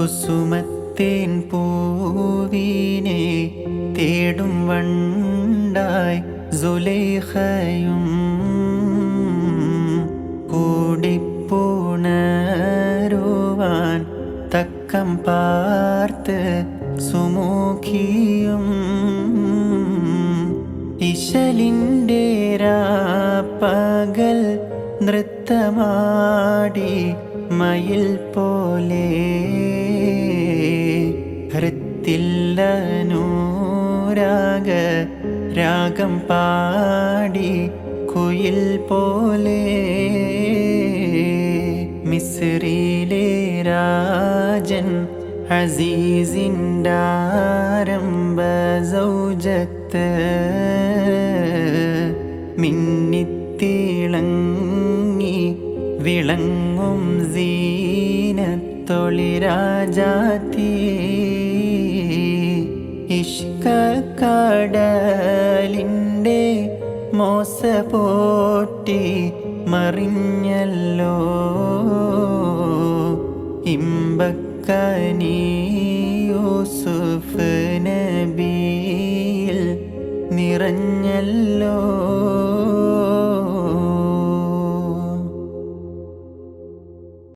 കുസുമത്തേൻ പൂവിനെ തേടും വണ്ടായി സുലേഖയും കൂടിപ്പുണരുവാൻ തക്കം പാർത്ത് സുമുഖിയും ഇശലിന്റെ പകൽ നൃത്തമാടി മയിൽ പോലെ ഹൃത്തില്ലനൂരാഗ രാഗം പാടി കുയിൽ പോലെ മിസ്രിയിലെ രാജൻ അസീസിന്റെ ആരംഭ സൗജത്ത് മിന്നിത്തിളങ്ങി വിളങ്ങും സീനത്തൊളി രാജാത്തി ഇഷ്കടലിന്റെ മോസ പോട്ടി മറിഞ്ഞല്ലോ. ഇമ്പക്കനി നബിയിൽ നിറഞ്ഞല്ലോ.